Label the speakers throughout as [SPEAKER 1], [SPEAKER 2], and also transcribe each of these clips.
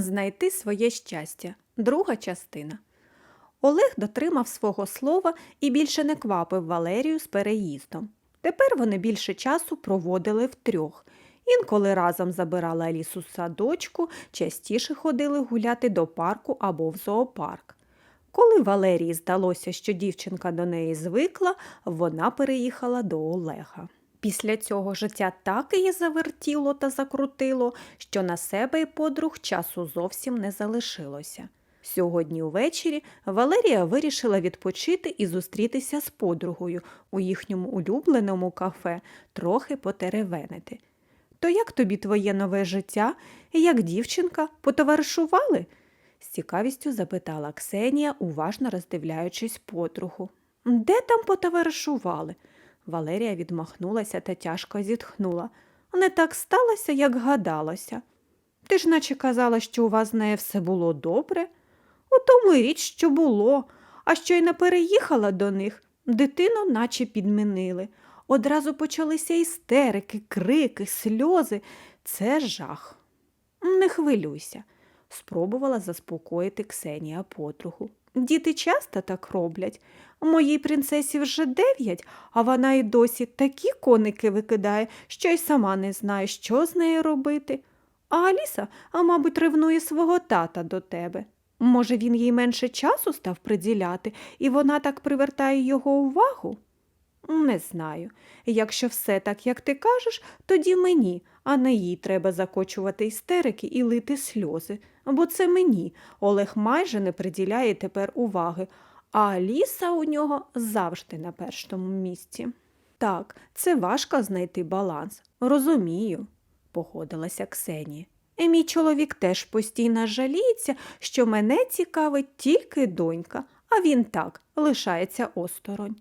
[SPEAKER 1] Знайти своє щастя. Друга частина. Олег дотримав свого слова і більше не квапив Валерію з переїздом. Тепер вони більше часу проводили втрьох. Інколи разом забирали Алісу садочку, частіше ходили гуляти до парку або в зоопарк. Коли Валерії здалося, що дівчинка до неї звикла, вона переїхала до Олега. Після цього життя так її завертіло та закрутило, що на себе і подруг часу зовсім не залишилося. Сьогодні увечері Валерія вирішила відпочити і зустрітися з подругою у їхньому улюбленому кафе, трохи потеревенити. То як тобі твоє нове життя? Як дівчинка, потоваришували? з цікавістю запитала Ксенія, уважно роздивляючись подругу. Де там потоваришували? Валерія відмахнулася та тяжко зітхнула. Не так сталося, як гадалося. Ти ж наче казала, що у вас з нею все було добре. У тому й річ, що було, а що й не переїхала до них, дитину наче підмінили. Одразу почалися істерики, крики, сльози. Це жах. Не хвилюйся, спробувала заспокоїти Ксенія подругу. Діти часто так роблять. Моїй принцесі вже дев'ять, а вона й досі такі коники викидає, що й сама не знає, що з нею робити. А Аліса, а мабуть, ревнує свого тата до тебе. Може, він їй менше часу став приділяти, і вона так привертає його увагу? Не знаю. Якщо все так, як ти кажеш, тоді мені, а не їй треба закочувати істерики і лити сльози. Бо це мені. Олег майже не приділяє тепер уваги, а Аліса у нього завжди на першому місці. Так, це важко знайти баланс. Розумію, погодилася Ксенія. І мій чоловік теж постійно жаліється, що мене цікавить тільки донька, а він так лишається осторонь.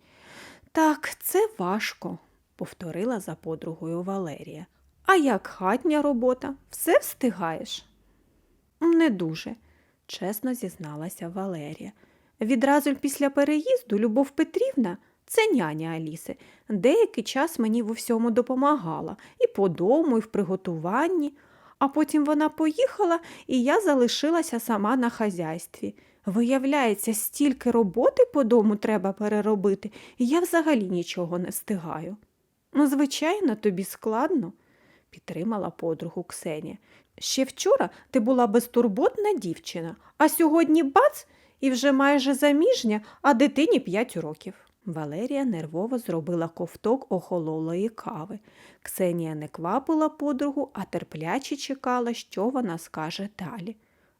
[SPEAKER 1] Так, це важко, повторила за подругою Валерія. А як хатня робота? Все встигаєш? Не дуже, чесно зізналася Валерія. Відразу після переїзду Любов Петрівна, це няня Аліси, деякий час мені в усьому допомагала і по дому, і в приготуванні. А потім вона поїхала, і я залишилася сама на хазяйстві. Виявляється, стільки роботи по дому треба переробити, і я взагалі нічого не встигаю. Ну, звичайно, тобі складно, підтримала подругу Ксенія. Ще вчора ти була безтурботна дівчина, а сьогодні бац і вже майже заміжня, а дитині п'ять років. Валерія нервово зробила ковток охололої кави. Ксенія не квапила подругу, а терпляче чекала, що вона скаже далі.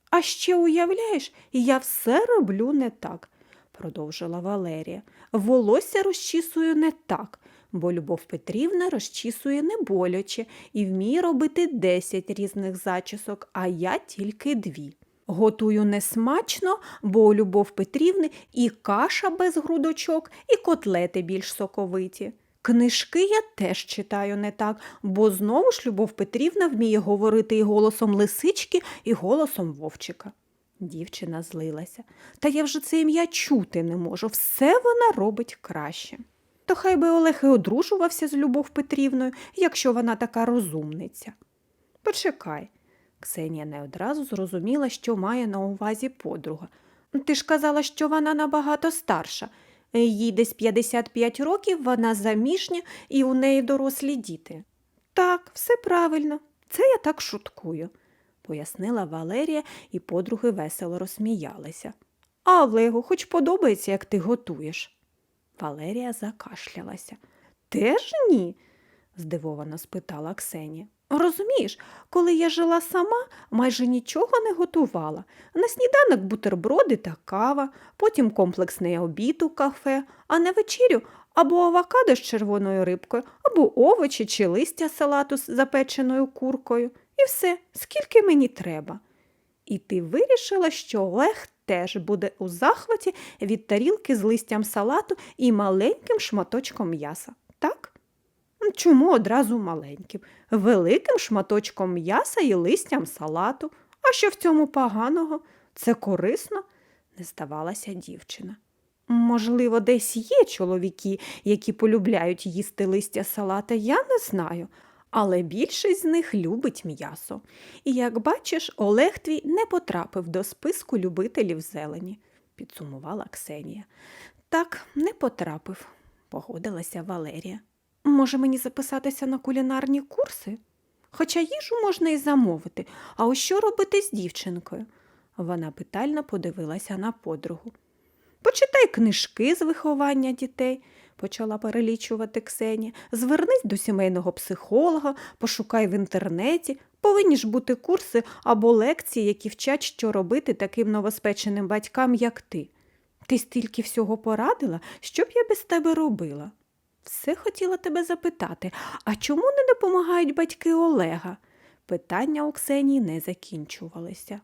[SPEAKER 1] А ще уявляєш, я все роблю не так, продовжила Валерія. Волосся розчісую не так, бо Любов Петрівна розчісує не боляче і вміє робити десять різних зачісок, а я тільки дві. Готую несмачно, бо у Любов Петрівни і каша без грудочок, і котлети більш соковиті. Книжки я теж читаю не так, бо знову ж Любов Петрівна вміє говорити і голосом лисички, і голосом вовчика. Дівчина злилася. Та я вже це ім'я чути не можу, все вона робить краще. То хай би Олег і одружувався з Любов Петрівною, якщо вона така розумниця. Почекай. Ксенія не одразу зрозуміла, що має на увазі подруга. Ти ж казала, що вона набагато старша. Їй десь 55 років, вона заміжня і у неї дорослі діти. Так, все правильно, це я так шуткую, пояснила Валерія, і подруги весело розсміялися. А Олегу, хоч подобається, як ти готуєш. Валерія закашлялася. Теж ні? здивовано спитала Ксенія. Розумієш, коли я жила сама, майже нічого не готувала. На сніданок бутерброди та кава, потім комплексний обід у кафе, а на вечерю або авокадо з червоною рибкою, або овочі чи листя салату з запеченою куркою. І все, скільки мені треба. І ти вирішила, що Олег теж буде у захваті від тарілки з листям салату і маленьким шматочком м'яса, так? Чому одразу маленьким? Великим шматочком м'яса і листям салату. А що в цьому поганого? Це корисно? не здавалася дівчина. Можливо, десь є чоловіки, які полюбляють їсти листя салата, я не знаю. Але більшість з них любить м'ясо. І як бачиш, Олег твій не потрапив до списку любителів зелені, підсумувала Ксенія. Так, не потрапив, погодилася Валерія. Може, мені записатися на кулінарні курси? Хоча їжу можна і замовити, а ось що робити з дівчинкою? Вона питально подивилася на подругу. Почитай книжки з виховання дітей, почала перелічувати Ксенія. Звернись до сімейного психолога, пошукай в інтернеті. Повинні ж бути курси або лекції, які вчать, що робити таким новоспеченим батькам, як ти. Ти стільки всього порадила, що б я без тебе робила? Все хотіла тебе запитати, а чому не допомагають батьки Олега? Питання у Ксенії не закінчувалися.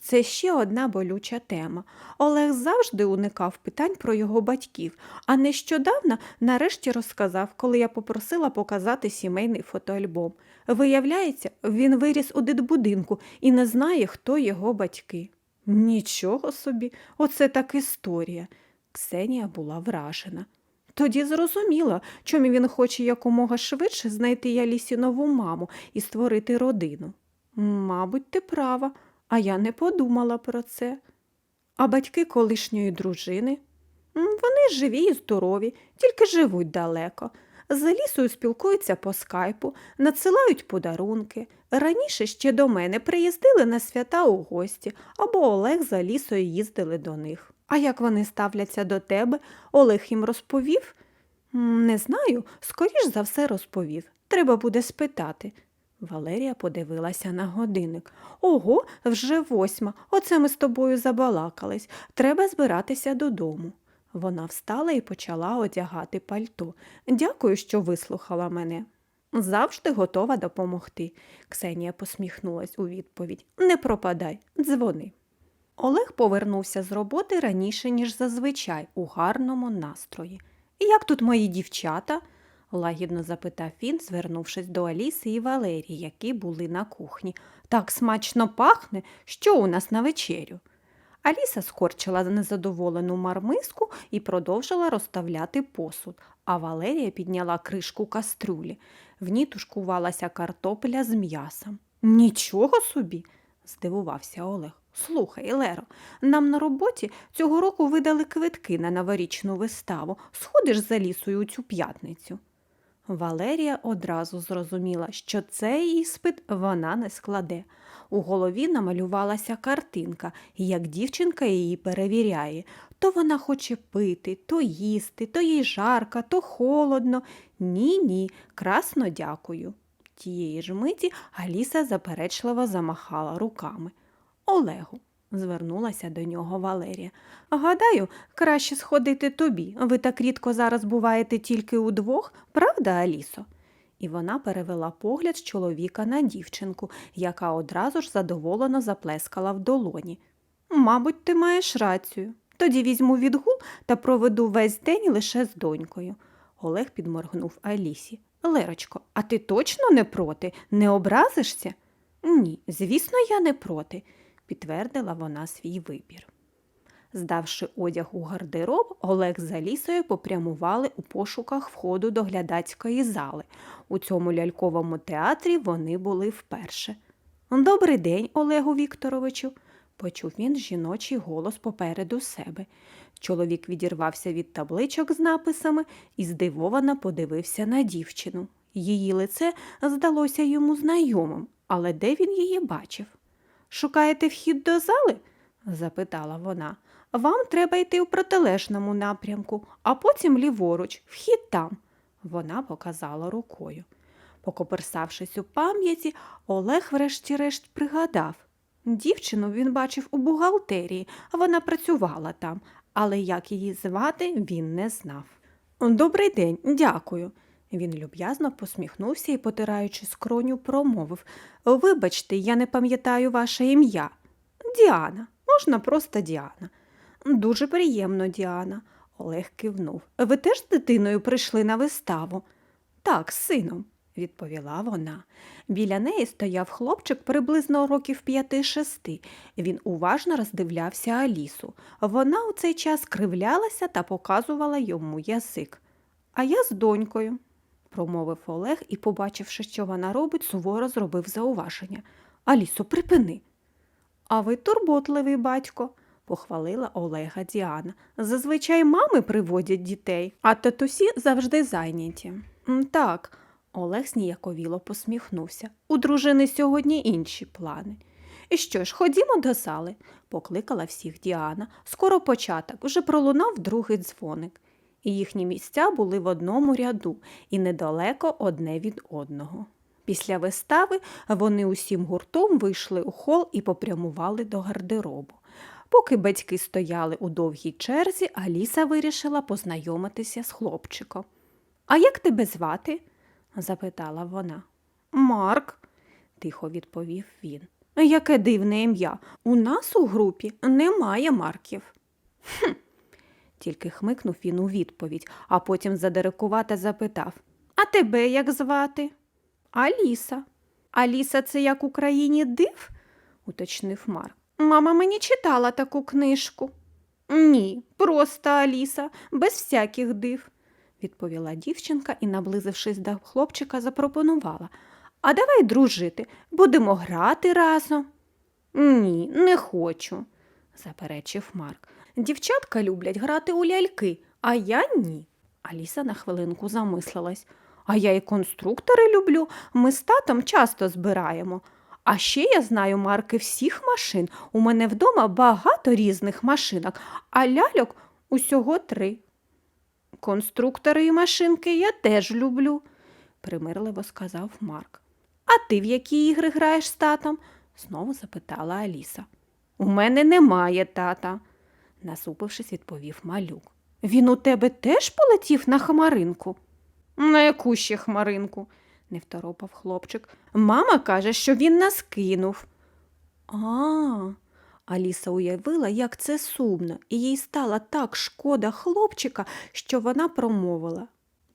[SPEAKER 1] Це ще одна болюча тема. Олег завжди уникав питань про його батьків, а нещодавно нарешті розказав, коли я попросила показати сімейний фотоальбом. Виявляється, він виріс у дитбудинку і не знає, хто його батьки. Нічого собі, оце так історія. Ксенія була вражена. Тоді зрозуміла, чому він хоче якомога швидше знайти Ялісі нову маму і створити родину. Мабуть, ти права, а я не подумала про це. А батьки колишньої дружини? Вони живі і здорові, тільки живуть далеко. З Алісою спілкуються по скайпу, надсилають подарунки. Раніше ще до мене приїздили на свята у гості, або Олег з Алісою їздили до них. А як вони ставляться до тебе, Олег їм розповів? Не знаю, скоріш за все розповів. Треба буде спитати. Валерія подивилася на годинник. Ого, вже восьма. Оце ми з тобою забалакались. Треба збиратися додому. Вона встала і почала одягати пальто. Дякую, що вислухала мене. Завжди готова допомогти. Ксенія посміхнулась у відповідь. Не пропадай, дзвони. Олег повернувся з роботи раніше, ніж зазвичай, у гарному настрої. Як тут мої дівчата? лагідно запитав він, звернувшись до Аліси і Валерії, які були на кухні. Так смачно пахне, що у нас на вечерю. Аліса скорчила незадоволену мармиску і продовжила розставляти посуд, а Валерія підняла кришку кастрюлі. В ній тушкувалася картопля з м'ясом. Нічого собі, здивувався Олег. Слухай, Леро, нам на роботі цього року видали квитки на новорічну виставу. Сходиш за лісою у цю п'ятницю. Валерія одразу зрозуміла, що цей іспит вона не складе. У голові намалювалася картинка, як дівчинка її перевіряє. То вона хоче пити, то їсти, то їй жарко, то холодно. Ні, ні, красно дякую. Тієї ж миті Аліса заперечливо замахала руками. Олегу, звернулася до нього Валерія. Гадаю, краще сходити тобі. Ви так рідко зараз буваєте тільки удвох, правда, Алісо? І вона перевела погляд з чоловіка на дівчинку, яка одразу ж задоволено заплескала в долоні. Мабуть, ти маєш рацію. Тоді візьму відгул та проведу весь день лише з донькою. Олег підморгнув Алісі. Лерочко, а ти точно не проти? Не образишся? Ні, звісно, я не проти, підтвердила вона свій вибір. Здавши одяг у гардероб, Олег з Алісою попрямували у пошуках входу до глядацької зали. У цьому ляльковому театрі вони були вперше. Добрий день, Олегу Вікторовичу, почув він жіночий голос попереду себе. Чоловік відірвався від табличок з написами і здивовано подивився на дівчину. Її лице здалося йому знайомим, але де він її бачив? Шукаєте вхід до зали? запитала вона. Вам треба йти у протилежному напрямку, а потім ліворуч, вхід там. Вона показала рукою. Покоперсавшись у пам'яті, Олег врешті-решт пригадав. Дівчину він бачив у бухгалтерії, вона працювала там, але як її звати, він не знав. Добрий день, дякую. Він люб'язно посміхнувся і, потираючи скроню, промовив Вибачте, я не пам'ятаю ваше ім'я. Діана, можна просто Діана. Дуже приємно, Діана. Олег кивнув. Ви теж з дитиною прийшли на виставу? Так, сином, відповіла вона. Біля неї стояв хлопчик приблизно років п'яти-шести. Він уважно роздивлявся Алісу. Вона у цей час кривлялася та показувала йому язик. А я з донькою. Промовив Олег і, побачивши, що вона робить, суворо зробив зауваження. Алісо, припини. А ви турботливий батько, похвалила Олега Діана. Зазвичай мами приводять дітей, а татусі завжди зайняті. Так, Олег сніяковіло посміхнувся. У дружини сьогодні інші плани. І що ж, ходімо до зали, покликала всіх Діана. Скоро початок, вже пролунав другий дзвоник. І їхні місця були в одному ряду і недалеко одне від одного. Після вистави вони усім гуртом вийшли у хол і попрямували до гардеробу. Поки батьки стояли у довгій черзі, Аліса вирішила познайомитися з хлопчиком. А як тебе звати? запитала вона. Марк, тихо відповів він. Яке дивне ім'я. У нас у групі немає марків. Хм. Тільки хмикнув він у відповідь, а потім задирикувато запитав А тебе як звати? Аліса. Аліса це як Україні див? уточнив Марк. Мама мені читала таку книжку. Ні, просто Аліса, без всяких див, відповіла дівчинка і, наблизившись до хлопчика, запропонувала. А давай дружити, будемо грати разом. Ні, не хочу, заперечив Марк. Дівчатка люблять грати у ляльки, а я ні. Аліса на хвилинку замислилась. А я і конструктори люблю, ми з татом часто збираємо. А ще я знаю марки всіх машин. У мене вдома багато різних машинок, а ляльок усього три. Конструктори і машинки я теж люблю, примирливо сказав Марк. А ти в які ігри граєш з татом? знову запитала Аліса. У мене немає тата, насупившись, відповів малюк. Він у тебе теж полетів на хмаринку? На яку ще хмаринку? не второпав хлопчик. Мама каже, що він нас кинув. А, Аліса уявила, як це сумно, і їй стало так шкода хлопчика, що вона промовила.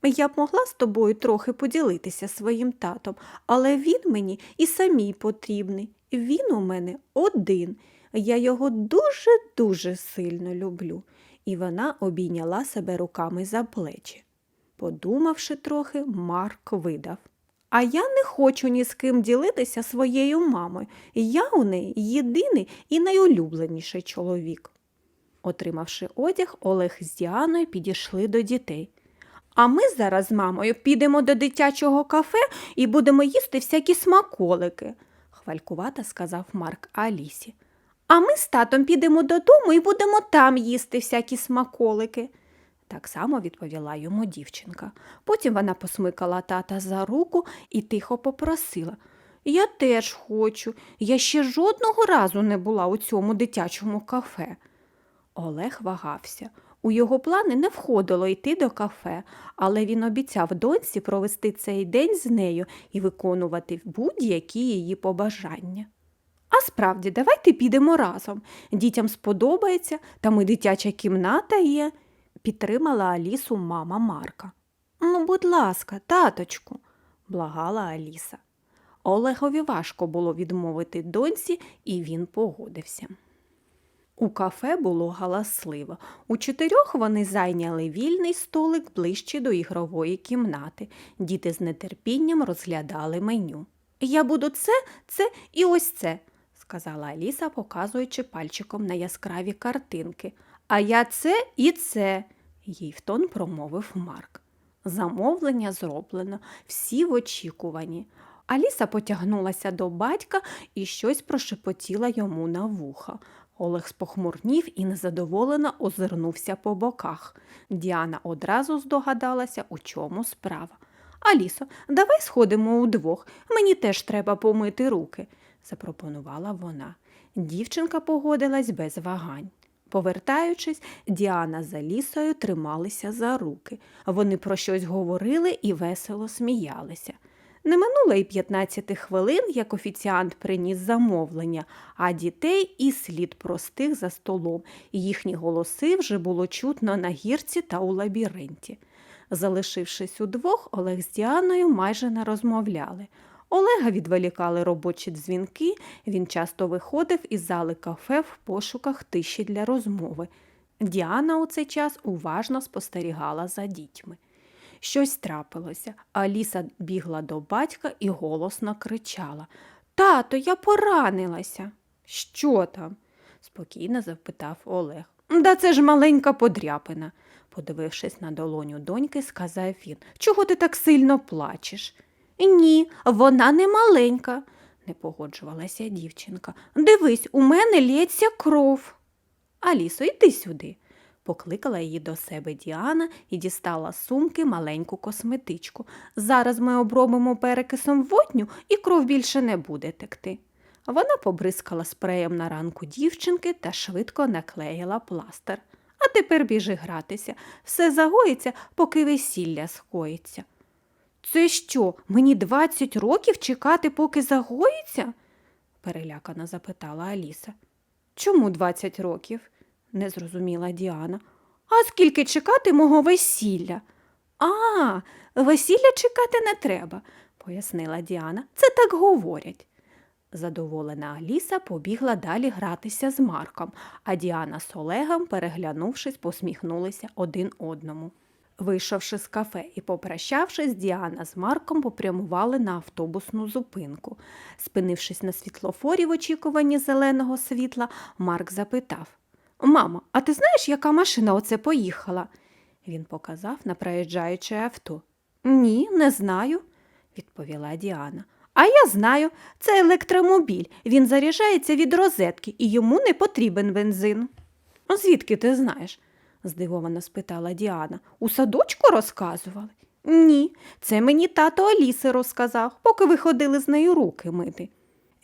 [SPEAKER 1] Я б могла з тобою трохи поділитися своїм татом, але він мені і самій потрібний. Він у мене один. Я його дуже-дуже сильно люблю. І вона обійняла себе руками за плечі. Подумавши трохи, Марк видав. А я не хочу ні з ким ділитися своєю мамою. Я у неї єдиний і найулюбленіший чоловік. Отримавши одяг, Олег з Діаною підійшли до дітей. А ми зараз з мамою підемо до дитячого кафе і будемо їсти всякі смаколики, хвалькувато сказав Марк Алісі. А ми з татом підемо додому і будемо там їсти всякі смаколики. Так само відповіла йому дівчинка. Потім вона посмикала тата за руку і тихо попросила. Я теж хочу. Я ще жодного разу не була у цьому дитячому кафе. Олег вагався. У його плани не входило йти до кафе, але він обіцяв доньці провести цей день з нею і виконувати будь-які її побажання. А справді, давайте підемо разом. Дітям сподобається, там і дитяча кімната є, підтримала Алісу мама Марка. Ну, будь ласка, таточку, благала Аліса. Олегові важко було відмовити доньці, і він погодився. У кафе було галасливо. У чотирьох вони зайняли вільний столик ближче до ігрової кімнати. Діти з нетерпінням розглядали меню. Я буду це, це і ось це, сказала Аліса, показуючи пальчиком на яскраві картинки. А я це і це, їй в тон промовив Марк. Замовлення зроблено, всі в очікуванні. Аліса потягнулася до батька і щось прошепотіла йому на вуха. Олег спохмурнів і незадоволено озирнувся по боках. Діана одразу здогадалася, у чому справа. Алісо, давай сходимо удвох. Мені теж треба помити руки, запропонувала вона. Дівчинка погодилась без вагань. Повертаючись, Діана з Алісою трималися за руки. Вони про щось говорили і весело сміялися. Не минуло й 15 хвилин, як офіціант приніс замовлення, а дітей і слід простих за столом, їхні голоси вже було чутно на гірці та у лабіринті. Залишившись удвох, Олег з Діаною майже не розмовляли. Олега відволікали робочі дзвінки, він часто виходив із зали кафе в пошуках тиші для розмови. Діана у цей час уважно спостерігала за дітьми. Щось трапилося. Аліса бігла до батька і голосно кричала Тато, я поранилася. Що там? спокійно запитав Олег. Да це ж маленька подряпина. Подивившись на долоню доньки, сказав він. Чого ти так сильно плачеш? Ні, вона не маленька, не погоджувалася дівчинка. Дивись, у мене лється кров. Алісо, йди сюди. Покликала її до себе Діана і дістала з сумки маленьку косметичку. Зараз ми обробимо перекисом водню і кров більше не буде текти. Вона побризкала спреєм на ранку дівчинки та швидко наклеїла пластир. А тепер біжи гратися. Все загоїться, поки весілля скоїться. Це що, мені 20 років чекати, поки загоїться? перелякано запитала Аліса. Чому 20 років? не зрозуміла Діана. А скільки чекати мого весілля? А, весілля чекати не треба, пояснила Діана. Це так говорять. Задоволена Аліса побігла далі гратися з Марком, а Діана з Олегом, переглянувшись, посміхнулися один одному. Вийшовши з кафе і попрощавшись, Діана з Марком попрямували на автобусну зупинку. Спинившись на світлофорі в очікуванні зеленого світла, Марк запитав Мамо, а ти знаєш, яка машина оце поїхала? Він показав на проїжджаюче авто. Ні, не знаю, відповіла Діана. А я знаю, це електромобіль. Він заряджається від розетки і йому не потрібен бензин. Звідки ти знаєш? Здивовано спитала Діана. У садочку розказували? Ні, це мені тато Аліси розказав, поки ви ходили з нею руки мити.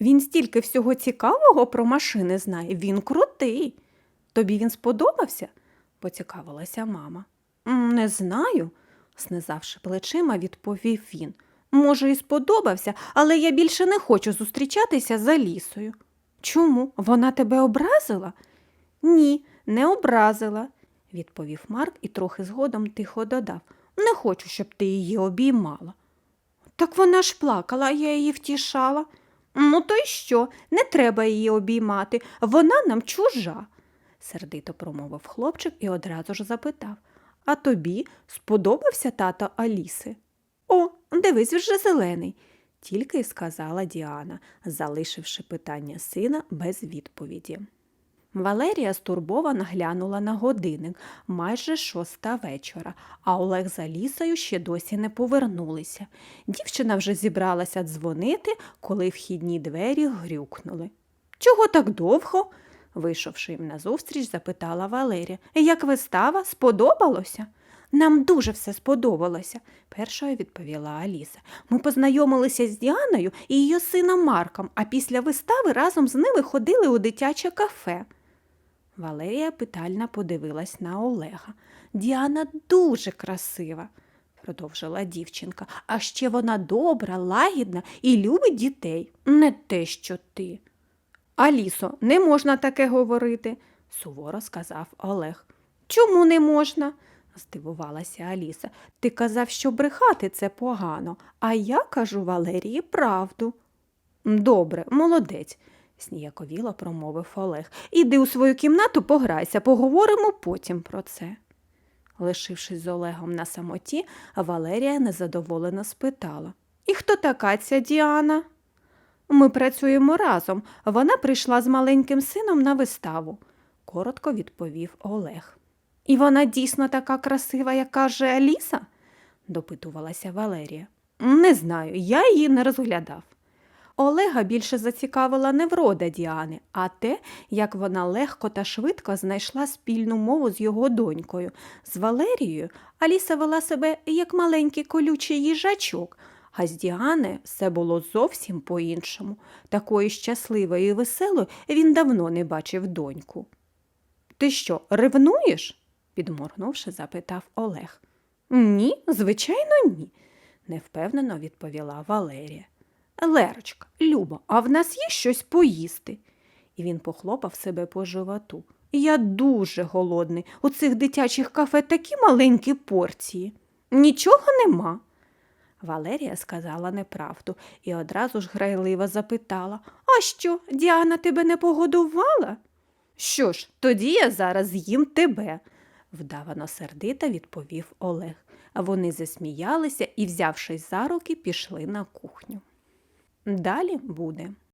[SPEAKER 1] Він стільки всього цікавого про машини знає, він крутий. Тобі він сподобався? поцікавилася мама. Не знаю, знизавши плечима, відповів він. Може, і сподобався, але я більше не хочу зустрічатися з Алісою. Чому? Вона тебе образила? Ні, не образила, відповів Марк і трохи згодом тихо додав. Не хочу, щоб ти її обіймала. Так вона ж плакала, я її втішала. Ну, то й що? Не треба її обіймати, вона нам чужа, сердито промовив хлопчик і одразу ж запитав. А тобі сподобався тато Аліси? О, дивись, вже зелений, тільки й сказала Діана, залишивши питання сина без відповіді. Валерія стурбовано глянула на годинник майже шоста вечора, а Олег з Алісою ще досі не повернулися. Дівчина вже зібралася дзвонити, коли вхідні двері грюкнули. Чого так довго? вийшовши їм назустріч, запитала Валерія. Як вистава, сподобалося? Нам дуже все сподобалося, першою відповіла Аліса. Ми познайомилися з Діаною і її сином Марком, а після вистави разом з ними ходили у дитяче кафе. Валерія питально подивилась на Олега. Діана дуже красива, продовжила дівчинка, а ще вона добра, лагідна і любить дітей. Не те, що ти. Алісо, не можна таке говорити, суворо сказав Олег. Чому не можна? здивувалася Аліса. Ти казав, що брехати це погано, а я кажу Валерії правду. Добре, молодець, сніяковіло промовив Олег. Іди у свою кімнату, пограйся, поговоримо потім про це. Лишившись з Олегом на самоті, Валерія незадоволено спитала І хто така ця Діана? Ми працюємо разом. Вона прийшла з маленьким сином на виставу, коротко відповів Олег. І вона дійсно така красива, як каже Аліса? допитувалася Валерія. Не знаю, я її не розглядав. Олега більше зацікавила не врода Діани, а те, як вона легко та швидко знайшла спільну мову з його донькою. З Валерією Аліса вела себе як маленький колючий їжачок, а з Діани все було зовсім по-іншому. Такої щасливої і веселої він давно не бачив доньку. Ти що, ревнуєш? підморгнувши, запитав Олег. Ні, звичайно, ні, невпевнено відповіла Валерія. Лерочка, Люба, а в нас є щось поїсти? І він похлопав себе по животу. Я дуже голодний. У цих дитячих кафе такі маленькі порції. Нічого нема. Валерія сказала неправду і одразу ж грайливо запитала А що, Діана тебе не погодувала? Що ж, тоді я зараз з'їм тебе, вдавано сердито відповів Олег. Вони засміялися і, взявшись за руки, пішли на кухню. Далі буде.